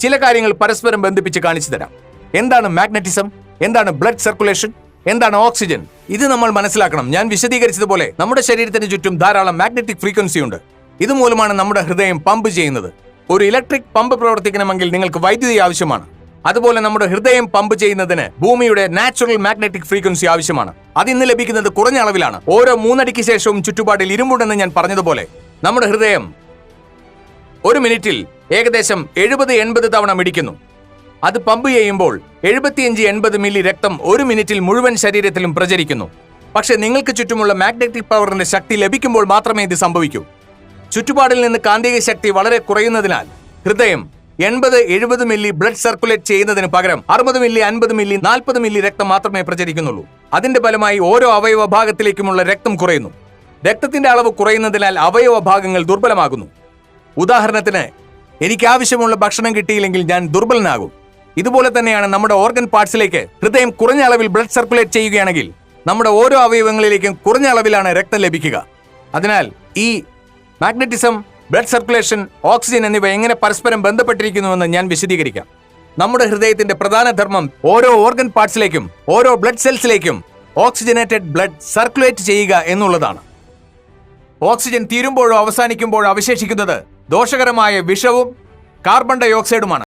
ചില കാര്യങ്ങൾ പരസ്പരം ബന്ധിപ്പിച്ച് കാണിച്ചു തരാം. എന്താണ് മാഗ്നറ്റിസം എന്താണ് ബ്ലഡ് സർക്കുലേഷൻ എന്താണ് ഓക്സിജൻ ഇത് നമ്മൾ മനസ്സിലാക്കണം. ഞാൻ വിശദീകരിച്ചതുപോലെ നമ്മുടെ ശരീരത്തിന് ചുറ്റും ധാരാളം മാഗ്നറ്റിക് ഫ്രീക്വൻസി ഉണ്ട്. ഇതുമൂലമാണ് നമ്മുടെ ഹൃദയം പമ്പ് ചെയ്യുന്നത്. ഒരു ഇലക്ട്രിക് പമ്പ് പ്രവർത്തിക്കണമെങ്കിൽ നിങ്ങൾക്ക് വൈദ്യുതി ആവശ്യമാണ്. അതുപോലെ നമ്മുടെ ഹൃദയം പമ്പ് ചെയ്യുന്നതിന് ഭൂമിയുടെ നാച്ചുറൽ മാഗ്നറ്റിക് ഫ്രീക്വൻസി ആവശ്യമാണ്. അത് ഇന്ന് ലഭിക്കുന്നത് കുറഞ്ഞ അളവിലാണ്. ഓരോ മൂന്നടിക്ക് ശേഷവും ചുറ്റുപാടിൽ ഇരുമ്പുണ്ടെന്ന് ഞാൻ പറഞ്ഞതുപോലെ നമ്മുടെ ഹൃദയം ഒരു മിനിറ്റിൽ ഏകദേശം എഴുപത് എൺപത് തവണ മിടിക്കുന്നു. അത് പമ്പ് ചെയ്യുമ്പോൾ എഴുപത്തിയഞ്ച് എൺപത് മില്ലി രക്തം ഒരു മിനിറ്റിൽ മുഴുവൻ ശരീരത്തിലും പ്രചരിക്കുന്നു. പക്ഷെ നിങ്ങൾക്ക് ചുറ്റുമുള്ള മാഗ്നറ്റിക് പവറിന്റെ ശക്തി ലഭിക്കുമ്പോൾ മാത്രമേ ഇത് സംഭവിക്കൂ. ചുറ്റുപാടിൽ നിന്ന് കാന്തിക ശക്തി വളരെ കുറയുന്നതിനാൽ ഹൃദയം എൺപത് എഴുപത് മില്ലി ബ്ലഡ് സർക്കുലേറ്റ് ചെയ്യുന്നതിന് പകരം അറുപത് മില്ലി അൻപത് മില്ലി നാൽപ്പത് മില്ലി രക്തം മാത്രമേ പ്രചരിക്കുന്നുള്ളൂ. അതിന്റെ ഫലമായി ഓരോ അവയവ ഭാഗത്തിലേക്കുമുള്ള രക്തം കുറയുന്നു. രക്തത്തിന്റെ അളവ് കുറയുന്നതിനാൽ അവയവ ഭാഗങ്ങൾ ദുർബലമാകുന്നു. ഉദാഹരണത്തിന് എനിക്ക് ആവശ്യമുള്ള ഭക്ഷണം കിട്ടിയില്ലെങ്കിൽ ഞാൻ ദുർബലനാകും. ഇതുപോലെ തന്നെയാണ് നമ്മുടെ ഓർഗൻ പാർട്സിലേക്ക് ഹൃദയം കുറഞ്ഞ അളവിൽ ബ്ലഡ് സർക്കുലേറ്റ് ചെയ്യുകയാണെങ്കിൽ നമ്മുടെ ഓരോ അവയവങ്ങളിലേക്കും കുറഞ്ഞ അളവിലാണ് രക്തം ലഭിക്കുക. അതിനാൽ ഈ മാഗ്നറ്റിസം ബ്ലഡ് സർക്കുലേഷൻ ഓക്സിജൻ എന്നിവ എങ്ങനെ പരസ്പരം ബന്ധപ്പെട്ടിരിക്കുന്നുവെന്ന് ഞാൻ വിശദീകരിക്കാം. നമ്മുടെ ഹൃദയത്തിന്റെ പ്രധാന ധർമ്മം ഓരോ ഓർഗൻ പാർട്സിലേക്കും ഓരോ ബ്ലഡ് സെൽസിലേക്കും ഓക്സിജനേറ്റഡ് ബ്ലഡ് സർക്കുലേറ്റ് ചെയ്യുക എന്നുള്ളതാണ്. ഓക്സിജൻ തീരുമ്പോഴോ അവസാനിക്കുമ്പോഴോ അവശേഷിക്കുന്നത് ദോഷകരമായ വിഷവും കാർബൺ ഡൈ ഓക്സൈഡുമാണ്